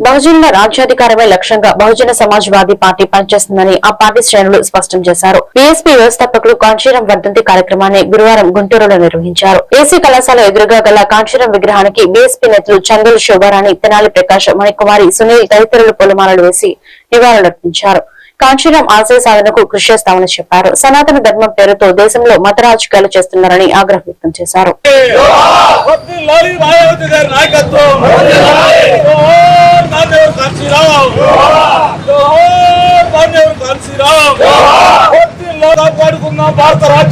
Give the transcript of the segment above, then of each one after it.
బహుజనుల రాజ్యాధికారమే లక్ష్యంగా బహుజన సమాజ్వాదీ పార్టీ పనిచేస్తుందని ఆ పార్టీ శ్రేణులు స్పష్టం చేశారు. బీఎస్పీ వ్యవస్థాపకులు కాంచీరం వర్ధంతి కార్యక్రమాన్ని గురువారం గుంటూరులో నిర్వహించారు. ఏసీ కళాశాల ఎదురుగా గల కాంచీరం విగ్రహానికి బీఎస్పీ నేతలు చందులు శోభారాణి తెనాలి ప్రకాష్ మణికుమారి సునీల్ తదితరులు పూలమాలలు వేసి నివాళులర్పించారు కాంచీరం ఆశయ సాధనకు కృషి చేస్తామని చెప్పారు. సనాతన ధర్మం పేరుతో దేశంలో మత రాజకీయాలు చేస్తున్నారని ఆగ్రహం వ్యక్తం చేశారు.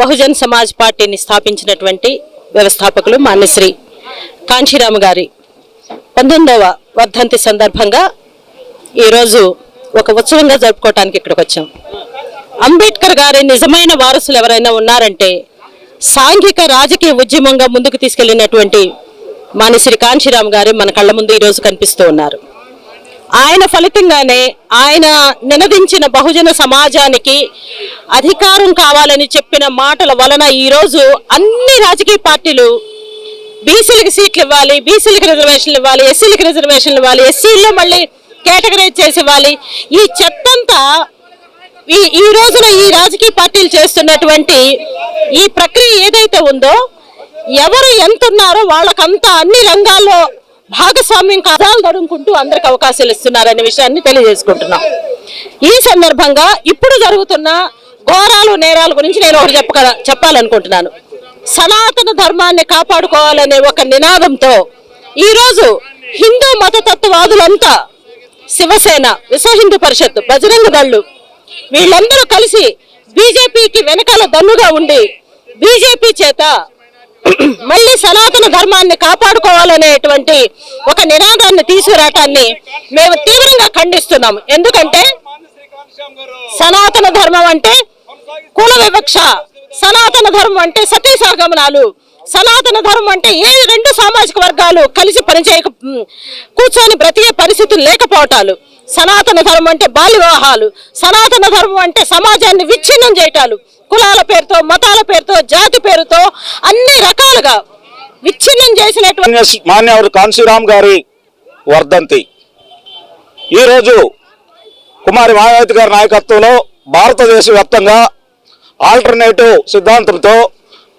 బహుజన్ సమాజ్ పార్టీని స్థాపించినటువంటి వ్యవస్థాపకులు మాన్యశ్రీ కాంచీరాము గారి పంతొమ్మిదవ వర్ధంతి సందర్భంగా ఈరోజు ఒక ఉత్సవంగా జరుపుకోవటానికి ఇక్కడికి వచ్చాం. అంబేద్కర్ గారి నిజమైన వారసులు ఎవరైనా ఉన్నారంటే సాంఘిక రాజకీయ ఉద్యమంగా ముందుకు తీసుకెళ్ళినటువంటి మానిశ్రీ కాంచీరామ్ గారు మన కళ్ళ ముందు ఈరోజు కనిపిస్తూ ఉన్నారు. ఆయన ఫలితంగానే ఆయన నినదించిన బహుజన సమాజానికి అధికారం కావాలని చెప్పిన మాటల వలన ఈరోజు అన్ని రాజకీయ పార్టీలు బీసీలకు సీట్లు ఇవ్వాలి బీసీలకు రిజర్వేషన్లు ఇవ్వాలి ఎస్సీలకు రిజర్వేషన్లు ఇవ్వాలి ఎస్సీల్లో మళ్ళీ కేటగరైజ్ చేసి ఇవ్వాలి. ఈ చెత్తంతా ఈ ఈ రోజున ఈ రాజకీయ పార్టీలు చేస్తున్నటువంటి ఈ ప్రక్రియ ఏదైతే ఉందో ఎవరు ఎంత ఉన్నారో వాళ్ళకంతా అన్ని రంగాల్లో భాగస్వామ్యం కథాలు తడుముకుంటూ అందరికి అవకాశాలు ఇస్తున్నారనే విషయాన్ని తెలియజేసుకుంటున్నాం. ఈ సందర్భంగా ఇప్పుడు జరుగుతున్న ఘోరాలు నేరాల గురించి నేను ఒకటి చెప్ప చెప్పాలనుకుంటున్నాను. సనాతన ధర్మాన్ని కాపాడుకోవాలనే ఒక నినాదంతో ఈరోజు హిందూ మతతత్వవాదులంతా శివసేన విశ్వ హిందూ పరిషత్ బజరంగ దళ్ళు వీళ్ళందరూ కలిసి బీజేపీకి వెనకాల దన్నుగా ఉండి బీజేపీ చేత మళ్ళీ సనాతన ధర్మాన్ని కాపాడుకోవాలనేటువంటి ఒక నినాదాన్ని తీసుకురావటాన్ని మేము తీవ్రంగా ఖండిస్తున్నాము ఎందుకంటే సనాతన ధర్మం అంటే కుల వివక్ష. సనాతన ధర్మం అంటే సతీ సహగమనాలు సనాతన ధర్మం అంటే ఏ రెండు సామాజిక వర్గాలు కలిసి పనిచేయక కూర్చొని బ్రతికే పరిస్థితులు లేకపోవటాలు. సనాతన ధర్మం అంటే బాల్య వివాహాలు. సనాతన ధర్మం అంటే సమాజాన్ని విచ్ఛిన్నం చేయటాలు. కులాల పేరుతో మతాల పేరుతో జాతి పేరుతో అన్ని రకాలుగా విచ్ఛిన్నం చేసినటువంటి మాన్యవరు కాన్సీరామ్ గారి వర్ధంతి. ఈరోజు కుమారి మాయావతి గారి నాయకత్వంలో భారతదేశ వ్యాప్తంగా ఆల్టర్నేటివ్ సిద్ధాంతంతో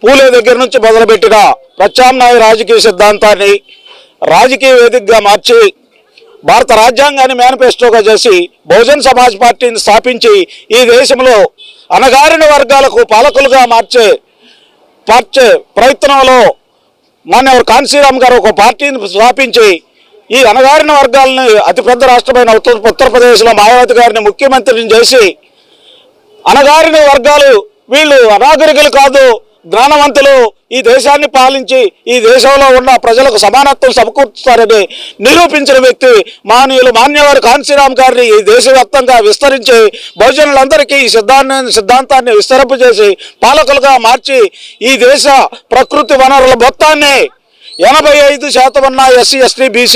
పూలే దగ్గర నుంచి మొదలుపెట్టిన ప్రత్యామ్నాయ రాజకీయ సిద్ధాంతాన్ని రాజకీయ వేదికగా మార్చి భారత రాజ్యాంగాన్ని మేనిఫెస్టోగా చేసి బహుజన్ సమాజ్ పార్టీని స్థాపించి ఈ దేశంలో అణగారిన వర్గాలకు పాలకులుగా మార్చే మార్చే ప్రయత్నంలో మాన్యవర్ కాన్సీరామ్ గారు ఒక పార్టీని స్థాపించి ఈ అణగారిన వర్గాలని అతిపెద్ద రాష్ట్రమైన ఉత్తర ఉత్తరప్రదేశ్లో మాయావతి గారిని ముఖ్యమంత్రిని చేసి అణగారిన వర్గాలు వీళ్ళు అనాగరికులు కాదు జ్ఞానవంతులు ఈ దేశాన్ని పాలించి ఈ దేశంలో ఉన్న ప్రజలకు సమానత్వం సమకూర్చుతారని నిరూపించిన వ్యక్తి మానవులు మాన్యవారి కాంశీరామ్ గారిని ఈ దేశవ్యాప్తంగా విస్తరించి బహుజనులందరికీ ఈ సిద్ధాన్ని సిద్ధాంతాన్ని విస్తరింపజేసి పాలకులుగా మార్చి ఈ దేశ ప్రకృతి వనరుల మొత్తాన్ని ఎనభై ఐదు శాతం ఉన్న ఎస్సీ ఎస్టీ బీసీ